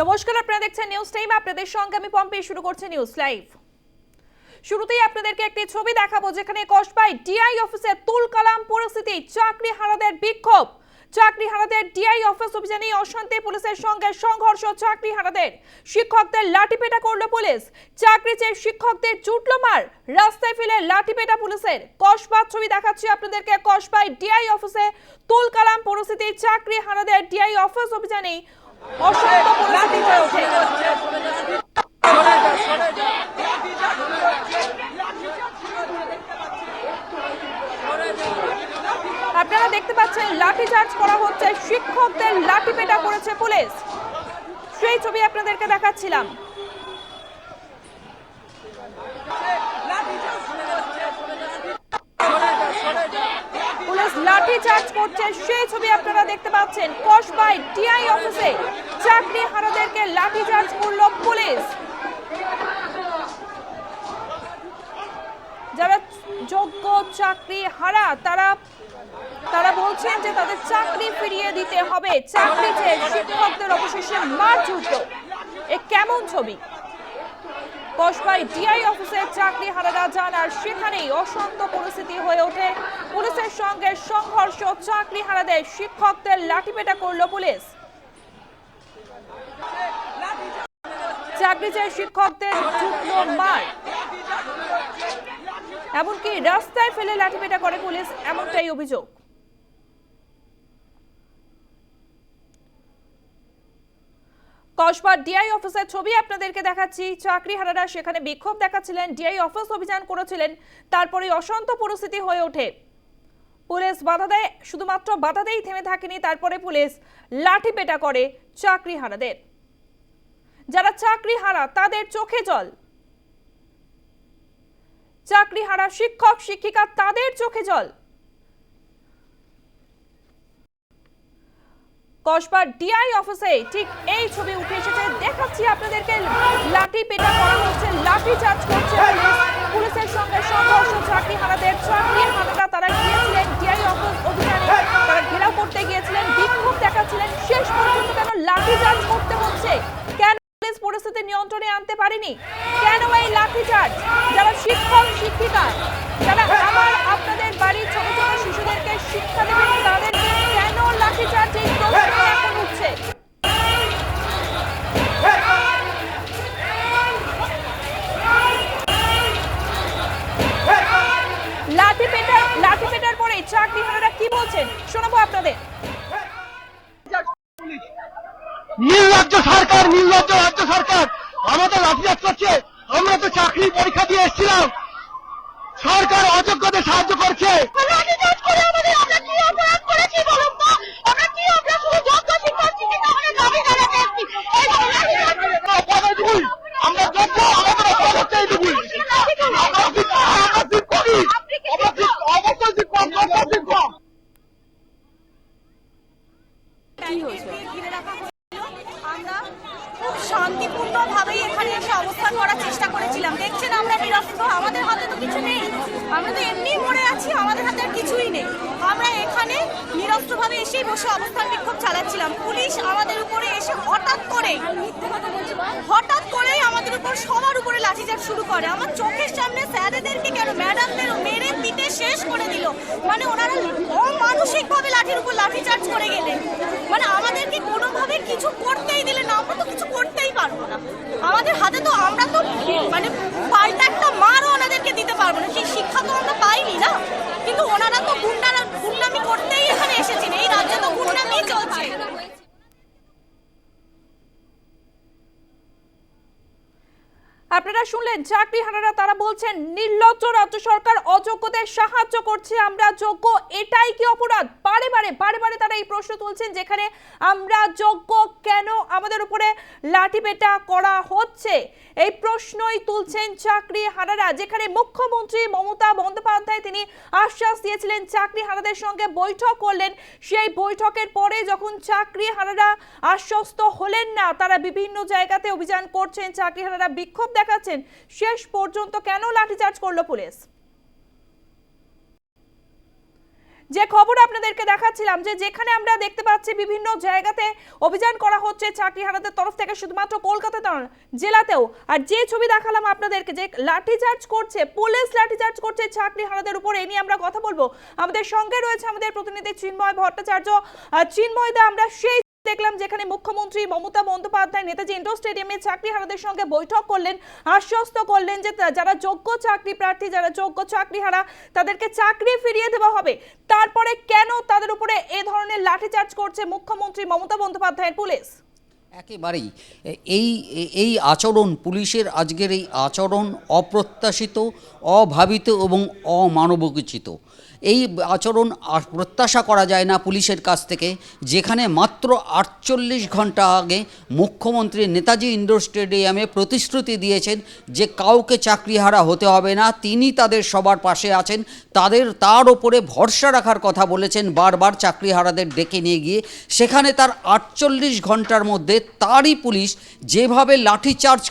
নমস্কার, আপনারা দেখছেন নিউজ টাইম আপনাদের সঙ্গে আমি পম্পে, শুরু করছি নিউজ লাইভ শুরুতেই আপনাদেরকে একটি ছবি দেখাবো যেখানে কসবাই ডিআই অফিসে তুল কালাম পরিস্থিতি, চাকরি হারাদের বিক্ষোভ। চাকরি হারাদের ডিআই অফিস অভিযানে অশান্তি, পুলিশের সঙ্গে সংঘর্ষ, চাকরি হারাদের শিক্ষকদের লাঠিপেটা করল পুলিশ। চাকরি চেয়ে শিক্ষকদের জুটলো মার। রাস্তায় ফেলে লাঠিপেটা পুলিশের। কসবার ছবি দেখাচ্ছি আপনাদেরকে। কসবাই ডিআই অফিসে তুল কালাম পরিস্থিতি, চাকরি হারাদের ডিআই অফিস অভিযানে আপনারা দেখতে পাচ্ছেন, লাঠি চার্জ করা হচ্ছে, শিক্ষকদের লাঠি পেটা করেছে পুলিশ। সেই ছবি আপনাদেরকে দেখাচ্ছিলাম। পুলিশ লাঠি চার্জ করছে, সেই ছবি আপনারা দেখতে পাচ্ছেন। কসবাই টিআই অফিসে চাকরি হারাদেরকে লাঠি চার্জ করল পুলিশ যারা যোগ্য চাকরি হারা তারা তারা যে তাদের চাকরি ফিরিয়ে দিতে হবে। চাকরি চেয়ে শিক্ষকদের অবশেষে মার ছুটল এ কেমন ছবি? কসবাই ডিআই অফিসের চাকরি হারারা যান আর সেখানেই অশান্ত পরিস্থিতি হয়ে ওঠে। পুলিশের সঙ্গে সংঘর্ষ, চাকরি হারাদের শিক্ষকদের লাঠিপেটা করল পুলিশ। চাকরি চেয়ে শিক্ষকদের মার এমনকি রাস্তায় ফেলে লাঠিপেটা করে পুলিশ, এমনটাই অভিযোগ। কসবা ডিআই অফিসের ছবি আপনাদেরকে দেখাচ্ছি। চাকরি হারারা সেখানে বিক্ষোভ দেখাচ্ছিলেন। ডিআই অফিস অভিযান করেছিলেন। তারপরে অশান্ত পরিস্থিতি হয়ে ওঠে। পুলিশ বাধা দেয়, শুধুমাত্র বাধা দেই থেমে থাকেনি। তারপরে পুলিশ লাঠি পেটা করে চাকরি হারাদের যারা চাকরি হারা তাদের চোখে জল। চাকরি হারা শিক্ষক, শিক্ষিকা, তাদের চোখে জল। কসবার ডিআই অফিসে ঠিক এই ছবি উঠে এসেছে। দেখাচ্ছি আপনাদেরকে। লাঠি পেটা করা হচ্ছে, লাঠি চার্জ করছে পুলিশ। পুলিশের সঙ্গে সংঘর্ষ চাকরি হারাদের চাকরি হারারা তারা গিয়েছিলেন ডিআই অফিস অভিযানে। তারা ঘেরাও করতে গিয়েছিলেন, বিক্ষোভ দেখাচ্ছিলেন। শেষ পর্যন্ত কেন লাঠি চার্জ করতে হচ্ছে? কেন পুলিশ পরিস্থিতি নিয়ন্ত্রণে আনতে পারেনি? কেন এই লাঠি চার্জ যারা শিক্ষক, শিক্ষিকা, যারা আমার আপনাদের বাড়ির ছোট ছোট শিশুদেরকে শিক্ষা দেবেন, তাদেরকে কেন লাঠি চার্জ এই প্রশ্ন এখন উঠছে লাঠি পেটার লাঠি পরে চাকরি হারারা কি বলছেন? শোনাবো আপনাদের। নির্লজ্জ সরকার নির্লজ্জ রাজ্য সরকার আমাদের লাঠিচার্জ করছে আমরা তো চাকরি পরীক্ষা দিয়ে এসেছিলাম। সরকার অযোগ্যদের সাহায্য করছে। আমরা যোগ্য আমাদের অপরাধ চাই দেবুই আমরা ঠিক- আমরা ঠিক করি আমরা ঠিক অবশ্যই ঠিক কম অবশ্যই ঠিক কম ঘিরে রাখা হয়েছিল। আমরা খুব শান্তিপূর্ণভাবেই এখানে এসে অবস্থান করার চেষ্টা করেছিলাম। দেখছেন আমরা নিরস্ত্র আমাদের হাতে তো কিছু নেই। আমরা তো এমনি মরে আছি আমাদের হাতে আর কিছুই নেই। আমরা এখানে নিরস্ত্রভাবে এসেই বসে অবস্থান বিক্ষোভ চালাচ্ছিলাম। পুলিশ আমাদের উপরে এসে হঠাৎ করে, হঠাৎ করেই আমাদের উপর সবার উপরে লাঠিচার্জ শুরু করে। আমার চোখের সামনে স্যারেদেরকে কেন ম্যাডামদের মেরে পিটে শেষ করে দিল? মানে ওনারা অমানসিকভাবে লাঠির উপর লাঠিচার্জ করে গেলেন। মানে আমাদেরকে কোনোভাবে কিছু করতেই দিলে না। আমরা তো কিছু করতেই পারব না। আমাদের হাতে তো আমরা তো মানে পাল্টা একটা মারও ওনাদেরকে দিতে পারব না সেই শিক্ষা তো আমরা পাইনি না কিন্তু ওনারা তো গুন্ডারা গুন্ডামি করতেই এখানে এসেছেন এই রাজ্যে তো গুন্ডামি চলছে আপনারা শুনলেন চাকরি হারারা, তারা বলছেন, নির্লজ্জ রাজ্য সরকার অযোগ্যদের সাহায্য করছে, আমরা যোগ্য, এটাই কি অপরাধ? বারে বারে বারে বারে তারা এই প্রশ্ন তুলছেন, যেখানে আমরা যোগ্য কেন আমাদের উপরে লাঠি পেটা করা হচ্ছে? এই প্রশ্নই তুলছেন চাকরি হারারা, যেখানে মুখ্যমন্ত্রী মমতা বন্দ্যোপাধ্যায় তিনি আশ্বাস দিয়েছিলেন, চাকরি হারাদের সঙ্গে বৈঠক করলেন। সেই বৈঠকের পরে যখন চাকরি হারারা আশ্বস্ত হলেন না, তারা বিভিন্ন জায়গাতে অভিযান করছেন, চাকরি হারারা বিক্ষোভ দেখাচ্ছেন শেষ পর্যন্ত কেন লাঠিচার্জ করল পুলিশ? যে খবর আপনাদেরকে দেখাচ্ছিলাম, যে যেখানে আমরা দেখতে পাচ্ছি বিভিন্ন জায়গাতে অভিযান করা হচ্ছে চাকরি হারাদের তরফ থেকে, শুধুমাত্র কলকাতা জেলাতেও। আর যে ছবি দেখালাম আপনাদেরকে, যে লাঠিচার্জ করছে, পুলিশ লাঠিচার্জ করছে চাকরি হারাদের উপর, এ নিয়ে আমরা কথা বলব। আমাদের সঙ্গে রয়েছে আমাদের প্রতিনিধি চিন্ময় ভট্টাচার্য। আর চিন্ময়দা, আমরা সেই দেখলাম যেখানে মুখ্যমন্ত্রী মমতা বন্দ্যোপাধ্যায়, নেতাজি ইন্ডোর স্টেডিয়ামে চাকরি হারাদের সঙ্গে বৈঠক করলেন, আশ্বস্ত করলেন যে যারা যোগ্য চাকরি প্রার্থী, যারা যোগ্য চাকরি হারা, তাদেরকে চাকরি ফিরিয়ে দেওয়া হবে। তারপরে কেন তাদের উপরে এ ধরনের লাঠিচার্জ করছে মুখ্যমন্ত্রী মমতা বন্দ্যোপাধ্যায়ের পুলিশ? একেবারেই। এই এই আচরণ, পুলিশের আজকের এই আচরণ অপ্রত্যাশিত, অভাবিত এবং অমানবোচিত এই আচরণ আর প্রত্যাশা করা যায় না পুলিশের কাছ থেকে। যেখানে মাত্র আটচল্লিশ ঘণ্টা আগে মুখ্যমন্ত্রী নেতাজি ইন্ডোর স্টেডিয়ামে প্রতিশ্রুতি দিয়েছেন যে কাউকে চাকরিহারা হতে হবে না, তিনি তাদের সবার পাশে আছেন, তাদের, তার ওপরে ভরসা রাখার কথা বলেছেন, বারবার চাকরিহারাদের ডেকে নিয়ে গিয়ে। সেখানে তার আটচল্লিশ ঘণ্টার মধ্যে তারই পুলিশ যেভাবে লাঠিচার্জ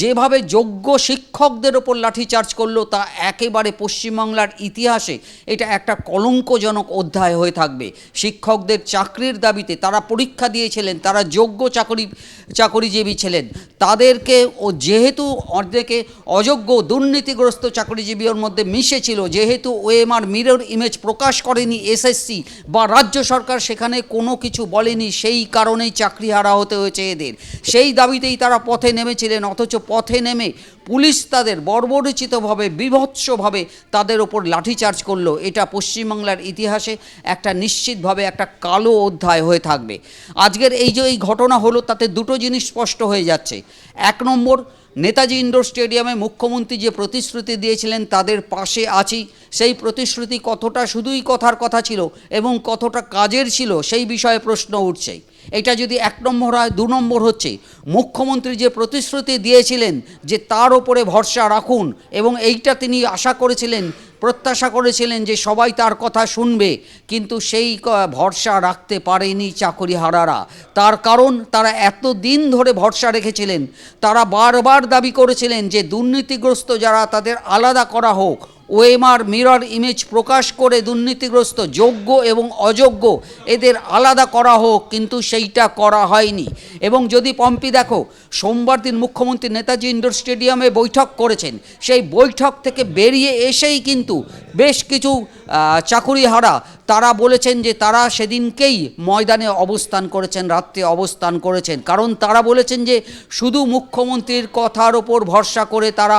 যেভাবে যোগ্য শিক্ষকদের ওপর লাঠিচার্জ করল তা একেবারে পশ্চিমবাংলার ইতিহাসে এটা একটা কলঙ্কজনক অধ্যায় হয়ে থাকবে। শিক্ষকদের চাকরির দাবিতে তারা পরীক্ষা দিয়েছিলেন, তারা যোগ্য চাকরি, চাকরিজীবী ছিলেন। তাদেরকে ও যেহেতু অর্ধেকে অযোগ্য, দুর্নীতিগ্রস্ত চাকরিজীবীর মধ্যে মিশেছিল যেহেতু ওএমআর মিরর ইমেজ প্রকাশ করেনি এসএসসি বা রাজ্য সরকার সেখানে কোনো কিছু বলেনি, সেই কারণেই চাকরি হারা হতে হয়েছে এদের। সেই দাবিতেই তারা পথে নেমেছিলেন অথচ পথে নেমে পুলিশ তাদের বর্বরচিতভাবে, বিভৎসভাবে তাদের ওপর লাঠিচার্জ করল। এটা পশ্চিমবাংলার ইতিহাসে একটা নিশ্চিতভাবে একটা কালো অধ্যায় হয়ে থাকবে। আজকের এই যে এই ঘটনা হলো, তাতে দুটো জিনিস স্পষ্ট হয়ে যাচ্ছে। এক নম্বর নেতাজি ইন্ডোর স্টেডিয়ামে মুখ্যমন্ত্রী যে প্রতিশ্রুতি দিয়েছিলেন তাদের পাশে আছি, সেই প্রতিশ্রুতি কতটা শুধুই কথার কথা ছিল এবং কতটা কাজের ছিল সেই বিষয়ে প্রশ্ন উঠছে। এটা যদি এক নম্বর হয়, দু নম্বর হচ্ছে, মুখ্যমন্ত্রী যে প্রতিশ্রুতি দিয়েছিলেন যে তার ওপরে ভরসা রাখুন এবং এইটা তিনি আশা করেছিলেন প্রত্যাশা করেছিলেন যে সবাই তার কথা শুনবে, কিন্তু সেই ভরসা রাখতে পারেনি চাকরিহারারা। তার কারণ, তারা এত দিন ধরে ভরসা রেখেছিলেন, তারা বারবার দাবি করেছিলেন যে দুর্নীতিগ্রস্ত যারা তাদের আলাদা করা হোক ওএমআর মিরর ইমেজ প্রকাশ করে দুর্নীতিগ্রস্ত যোগ্য এবং অযোগ্য এদের আলাদা করা হোক, কিন্তু সেইটা করা হয়নি। এবং যদি পম্পি দেখো, সোমবার দিন মুখ্যমন্ত্রী নেতাজি ইন্ডোর স্টেডিয়ামে বৈঠক করেছেন। সেই বৈঠক থেকে বেরিয়ে এসেই কিন্তু বেশ কিছু চাকুরিহারা, তারা বলেছেন যে তারা সেদিনকেই ময়দানে অবস্থান করেছেন, রাত্রে অবস্থান করেছেন। কারণ তারা বলেছেন যে শুধু মুখ্যমন্ত্রীর কথার ওপর ভরসা করে তারা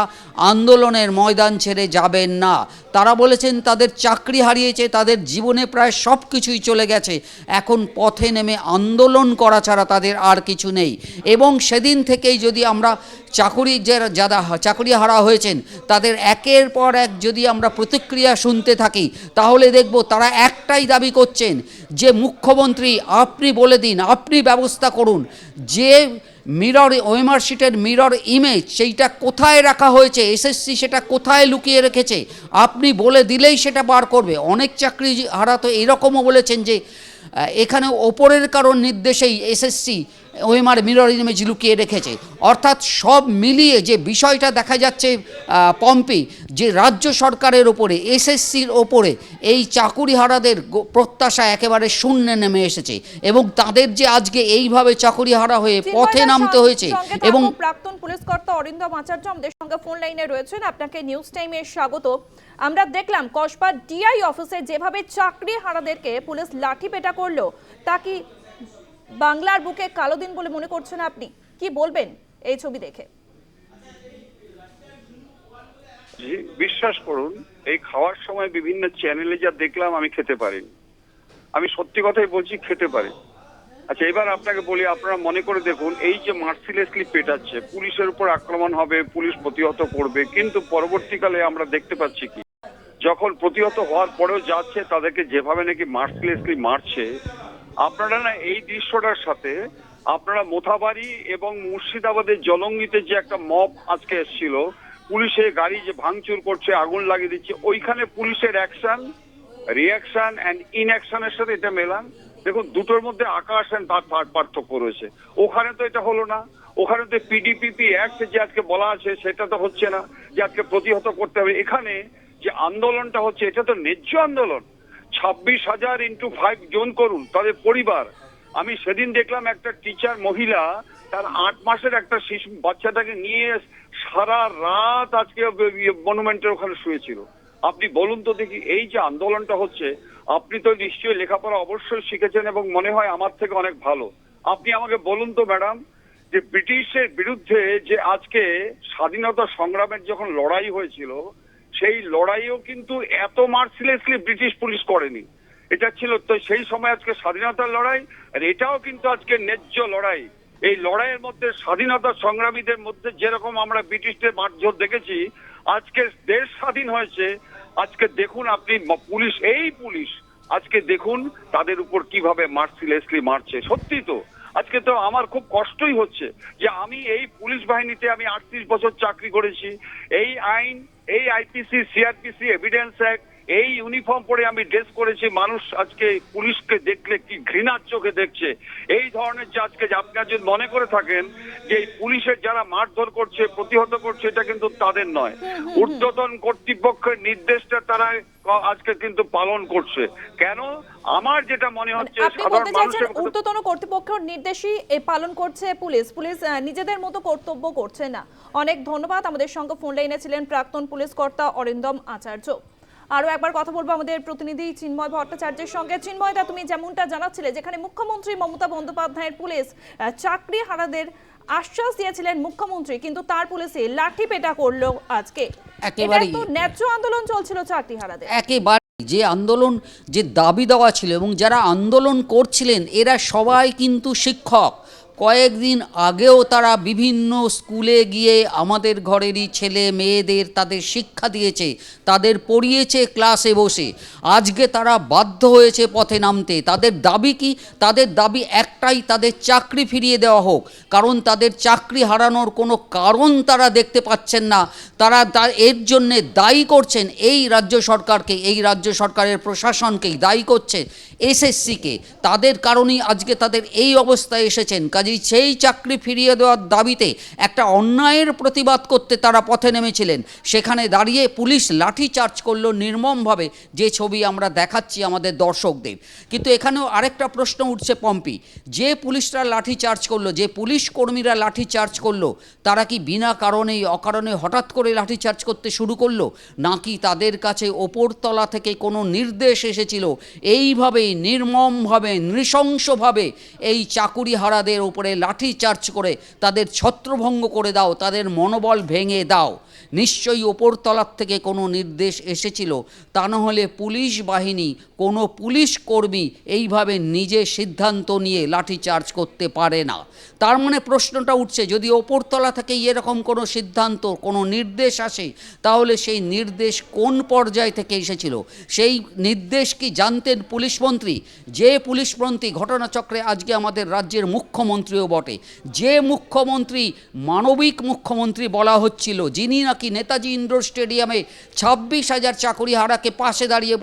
আন্দোলনের ময়দান ছেড়ে যাবেন না। তারা বলেছেন, তাদের চাকরি হারিয়েছে, তাদের জীবনে প্রায় সব কিছুই চলে গেছে। এখন পথে নেমে আন্দোলন করা ছাড়া তাদের আর কিছু নেই। এবং সেদিন থেকেই যদি আমরা চাকুরি যারা যারা চাকরি হারা হয়েছেন, তাদের একের পর এক যদি আমরা প্রতিক্রিয়া শুনতে থাকি, তাহলে দেখব তারা একটাই দাবি করছেন যে, মুখ্যমন্ত্রী, আপনি বলে দিন, আপনি ব্যবস্থা করুন। যে মিরর ওয়েমার শিটের মিরর ইমেজ সেইটা কোথায় রাখা হয়েছে? এসএসসি সেটা কোথায় লুকিয়ে রেখেছে? আপনি বলে দিলেই সেটা বার করবে। অনেক চাকরি হারা তো এরকমও বলেছেন যে এখানে ওপরের কারণ নির্দেশেই এসএসসি ওএমআর মিরর ইমেজ লুকিয়ে রেখেছে। অর্থাৎ সব মিলিয়ে যে বিষয়টা দেখা যাচ্ছে পম্পি যে রাজ্য সরকারের ওপরে এসএসসির ওপরে এই চাকুরিহারাদের প্রত্যাশা একেবারে শূন্যে নেমে এসেছে এবং তাদের যে আজকে এইভাবে চাকুরিহারা হয়ে পথে নামতে হয়েছে এবং প্রাক্তন পুলিশ কর্তা অরিন্দম আচার্য আমাদের সঙ্গে ফোন লাইনে রয়েছেন। আপনাকে নিউজ টাইমে স্বাগত। আমরা দেখলাম কসবা ডিআই অফিসে যেভাবে চাকরি হারাদেরকে পুলিশ লাঠি পেটা করল তা কি বাংলার বুকে কালো দিন বলে মনে করছেন আপনি? কি বলবেন এই ছবি দেখে? বিশ্বাস করুন, এই খাওয়ার সময় বিভিন্ন চ্যানেলে যা দেখলাম আমি খেতে পারিনি। আমি সত্যি কথাই বলছি, খেতে পারি আচ্ছা এবার আপনাকে বলি, আপনারা মনে করে দেখুন, এই যে মার্সিলেসলি পেটাচ্ছে, পুলিশের উপর আক্রমণ হবে, পুলিশ প্রতিহত করবে, কিন্তু পরবর্তীকালে আমরা দেখতে পাচ্ছি কি? যখন প্রতিহত হওয়ার পরেও যাচ্ছে, তাদেরকে যেভাবে নাকি মার্সিলেসলি মারছে আপনারা না এই দৃশ্যটার সাথে আপনারা মোথাবাড়ি এবং মুর্শিদাবাদের জলঙ্গিতে যে একটা মব আজকে এসেছিল পুলিশের গাড়ি যে ভাঙচুর করছে, আগুন লাগিয়ে দিচ্ছে, ওইখানে পুলিশের অ্যাকশন রিয়াকশন অ্যান্ড ইনঅ্যাকশনের সাথে এটা মেলান। দেখুন, দুটোর মধ্যে আকাশ অ্যান্ড তার পার্থক্য রয়েছে। ওখানে তো এটা হলো না। ওখানে তো পিডিপিপি অ্যাক্ট যে আজকে বলা আছে, সেটা তো হচ্ছে না। যে আজকে প্রতিহত করতে হবে। এখানে যে আন্দোলনটা হচ্ছে, এটা তো ন্যায্য আন্দোলন। ছাব্বিশ হাজার ইন্টু ফাইভ জোন করুন, তাদের পরিবার। আমি সেদিন দেখলাম একটা টিচার মহিলা, তার আট মাসের একটা শিশু, বাচ্চাটাকে নিয়ে সারা রাত আজকে মনুমেন্টের ওখানে শুয়েছিল। আপনি বলুন তো দেখি, এই যে আন্দোলনটা হচ্ছে, আপনি তো নিশ্চয়ই লেখাপড়া অবশ্যই শিখেছেন এবং মনে হয় আমার থেকে অনেক ভালো। আপনি আমাকে বলুন তো, ম্যাডাম, যে ব্রিটিশের বিরুদ্ধে যে আজকে স্বাধীনতা সংগ্রামের যখন লড়াই হয়েছিল সেই লড়াইও কিন্তু এত মার্সিলেসলি ব্রিটিশ পুলিশ করেনি। এটা ছিল তো সেই সময় আজকে স্বাধীনতার লড়াই, আর এটাও কিন্তু আজকে ন্যায্য লড়াই। এই লড়াইয়ের মধ্যে স্বাধীনতা সংগ্রামীদের মধ্যে যেরকম আমরা ব্রিটিশদের মারধর দেখেছি, আজকে দেশ স্বাধীন হয়েছে। আজকে দেখুন আপনি পুলিশ, এই পুলিশ আজকে দেখুন তাদের উপর কীভাবে মার্সিলেসলি মারছে। সত্যি তো, আজকে তো আমার খুব কষ্টই হচ্ছে যে আমি এই পুলিশ বাহিনীতে আমি আটত্রিশ বছর চাকরি করেছি। এই আইন এই আইপিসি সিআরপিসি এভিডেন্স অ্যাক্ট এই ইউনিফর্ম পরে আমি ড্রেস করেছি মানুষ আজকে পুলিশকে দেখলে কি ঘৃণার চোখে দেখছে। এই ধরনের যে আজকে আপনারা যদি মনে করে থাকেন যে এই পুলিশের যারা মারধর করছে প্রতিহত করছে এটা কিন্তু তাদের নয়। ঊর্ধ্বতন কর্তৃপক্ষের নির্দেশটা তারা আজকে কিন্তু পালন করছে। কেন? আমার যেটা মনে হচ্ছে মানে সাধারণ মানুষের ঊর্ধ্বতন কর্তৃপক্ষের নির্দেশই এ পালন করছে পুলিশ। পুলিশ নিজেদের মতো কর্তব্য করছে না। অনেক ধন্যবাদ। আমাদের সঙ্গে ফোন লাইনে ছিলেন প্রাক্তন পুলিশ কর্তা অরিন্দম আচার্য। আরও একবার কথা বলব আমাদের প্রতিনিধি চিন্ময় ভট্টাচার্যের সঙ্গে। চিন্ময়দা তুমি যেমনটা জানাচ্ছিলে যেখানে মুখ্যমন্ত্রী মমতা বন্দ্যোপাধ্যায়ের পুলিশ চাকরি হারাদের আশ্বাস দিয়েছিলেন মুখ্যমন্ত্রী কিন্তু তার পুলিশে লাঠি পেটা করল আজকে। তো ন্যায্য আন্দোলন চলছিল চাকরি হারাদের। একেবারে যে আন্দোলন যে দাবি দেওয়া ছিল এবং যারা আন্দোলন করছিলেন এরা সবাই কিন্তু শিক্ষক। কয়েকদিন আগেও তারা বিভিন্ন স্কুলে গিয়ে আমাদের ঘরেরই ছেলে মেয়েদের তাদের শিক্ষা দিয়েছে, তাদের পড়িয়েছে ক্লাসে বসে। আজকে তারা বাধ্য হয়েছে পথে নামতে। তাদের দাবি কি? তাদের দাবি একটাই, তাদের চাকরি ফিরিয়ে দেওয়া হোক। কারণ তাদের চাকরি হারানোর কোনো কারণ তারা দেখতে পাচ্ছেন না। তারা এর জন্যে দায়ী করছেন এই রাজ্য সরকারকে, এই রাজ্য সরকারের প্রশাসনকেই দায়ী করছে। এসএসসিকে। তাদের কারণেই আজকে তাদের এই অবস্থায় এসেছেন। কাজেই সেই চাকরি ফিরিয়ে দেওয়ার দাবিতে একটা অন্যায়ের প্রতিবাদ করতে তারা পথে নেমেছিলেন। সেখানে দাঁড়িয়ে পুলিশ লাঠি চার্জ করল নির্মমভাবে। যে ছবি আমরা দেখাচ্ছি আমাদের দর্শকদের। কিন্তু এখানেও আরেকটা প্রশ্ন উঠছে পম্পি। যে পুলিশরা লাঠি চার্জ করল, যে পুলিশ কর্মীরা লাঠি চার্জ করল, তারা কি বিনা কারণেই, অকারণে হঠাৎ করে লাঠি চার্জ করতে শুরু করল? নাকি তাদের কাছে ওপরতলা থেকে কোনো নির্দেশ এসেছিল? এইভাবে নির্মমভাবে, নৃশংসভাবে এই চাকুরিহারাদের উপরে লাঠি চার্জ করে তাদের ছত্রভঙ্গ করে দাও, তাদের মনোবল ভেঙে দাও। নিশ্চয়ই ওপরতলার থেকে কোনো নির্দেশ এসেছিল। তা না হলে পুলিশ বাহিনী, কোনো পুলিশ কর্মী এইভাবে নিজে সিদ্ধান্ত নিয়ে লাঠি চার্জ করতে পারে না। তার মানে প্রশ্নটা উঠছে, যদি ওপরতলা থেকে এরকম কোনো সিদ্ধান্ত, কোনো নির্দেশ আসে, তাহলে সেই নির্দেশ কোন পর্যায় থেকে এসেছিল? সেই নির্দেশ কি জানতেন পুলিশ মন্ত্রী? যে পুলিশ মন্ত্রী, ঘটনাচক্রে আজকে আমাদের রাজ্যের মুখ্যমন্ত্রীও বটে। যে মুখ্যমন্ত্রী, মানবিক মুখ্যমন্ত্রী বলা হচ্ছিল, যিনি নাকি নেতাজি ইন্ডোর স্টেডিয়ামে ছাব্বিশ হাজার চাকুরিহারাকে পাশে দাঁড়িয়ে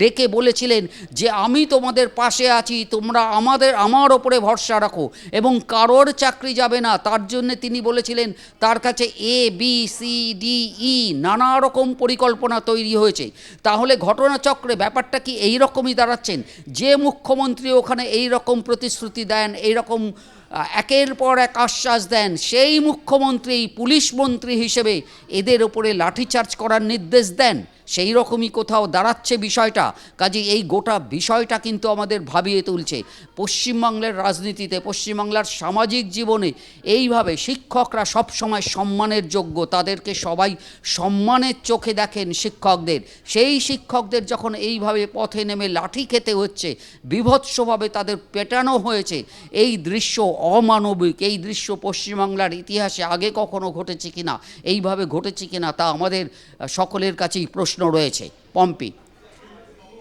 ডেকে বলেছিলেন যে আমি তোমাদের পাশে আছি, তোমরা আমাদের, আমার ওপরে ভরসা রাখো এবং কারোর চাকরি যাবে না। তার জন্য তিনি বলেছিলেন, তার কাছে A B C D E নানা রকম পরিকল্পনা তৈরি হয়েছে। তাহলে ঘটনাচক্রে ব্যাপারটা কি এই রকমই দাঁড়াচ্ছেন? যে মুখ্যমন্ত্রী ওখানে এই রকম প্রতিশ্রুতি দেন এই রকম একের পর এক আশ্বাস দেন, সেই মুখ্যমন্ত্রী, পুলিশ মন্ত্রী হিসেবে এদের ওপরে লাঠিচার্জ করার নির্দেশ দেন। সেই রকমই কোথাও দাঁড়াচ্ছে বিষয়টা। কাজে এই গোটা বিষয়টা কিন্তু আমাদের ভাবিয়ে তুলছে। পশ্চিমবাংলার রাজনীতিতে, পশ্চিমবাংলার সামাজিক জীবনে এইভাবে শিক্ষকরা সবসময় সম্মানের যোগ্য। তাদেরকে সবাই সম্মানের চোখে দেখেন শিক্ষকদের। সেই শিক্ষকদের যখন এইভাবে পথে নেমে লাঠি খেতে হচ্ছে, বিভৎসভাবে তাদের পেটানো হয়েছে। এই দৃশ্য অমানবিক, এই দৃশ্য পশ্চিমবাংলার ইতিহাসে আগে কখনো ঘটেছে কিনা, এইভাবে ঘটেছে কিনা তা আমাদের সকলের কাছেই প্রশ্ন। রয়েছে। পম্পি।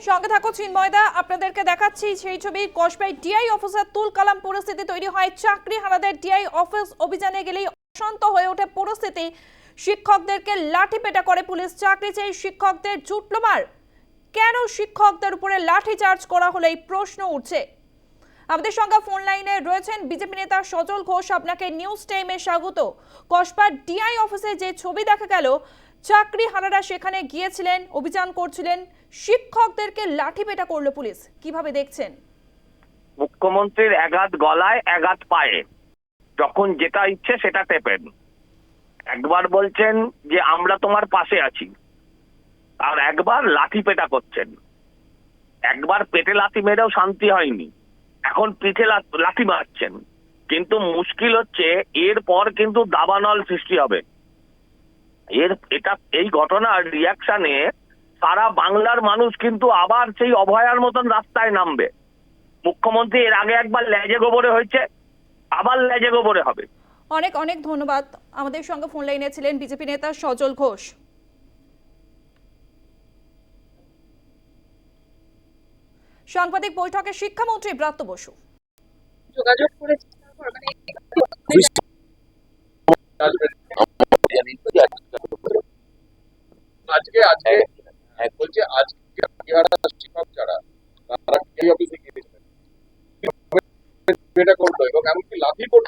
সঙ্গে থাকো চিন্ময়দা আপনাদেরকে দেখাচ্ছি সেই ছবি। কসবাই ডিআই অফিসার তুল কালাম পরিস্থিতি তৈরি হয়। চাকরি হারাদের ডিআই অফিস অভিযানে গেলেই অশান্ত হয়ে ওঠে পরিস্থিতি। শিক্ষকদেরকে লাঠি পেটা করে পুলিশ। চাকরি চাই শিক্ষকদের জুটলো মার কেন শিক্ষকদের উপরে লাঠি চার্জ করা হলে এই প্রশ্ন উঠছে। আমাদের সঙ্গে ফোন লাইনে রয়েছেন বিজেপি নেতা সজল ঘোষ। আপনাকে নিউজ টাইমে স্বাগত। কসবার ডিআই অফিসে যে ছবি দেখা গেল চাকরি হারারা সেখানে গিয়েছিলেন, অভিযান করছিলেন, শিক্ষকদেরকে লাঠি পেটা করল পুলিশ। কীভাবে দেখছেন? মুখ্যমন্ত্রীর এগাত গলায় এগাত পায়ে। যখন যেটা ইচ্ছে সেটা টেপেন। একবার বলছেন যে, আমরা তোমার পাশে আছি। আর একবার লাঠি পেটা করছেন। একবার পেটে লাথি মেরেও শান্তি হয়নি। এখন পিঠে লা- লাথি মারছেন। কিন্তু মুশকিল হচ্ছে, এরপর কিন্তু দাবানল সৃষ্টি হবে। এর এটা এই ঘটনার রিয়াকশনে সারা বাংলার মানুষ কিন্তু আবার সেই অভয়ার মতন রাস্তায় নামবে। মুখ্যমন্ত্রী এর আগে একবার লেজে গোবরে হয়েছে আবার লেজে গোবরে হবে। অনেক অনেক ধন্যবাদ। আমাদের সঙ্গে ফোন লাইনে ছিলেন বিজেপি নেতা সজল ঘোষ। সাংবাদিক বৈঠকে শিক্ষামন্ত্রী ব্রাত্য বসু। যোগাযোগ করেছি মানে আজকে আজকে বলছে আজকে বিহারা শিক্ষক যারা তারা এই অফিসে গিয়েছিলেন? এটা করল এবং এমনকি লাভই করছে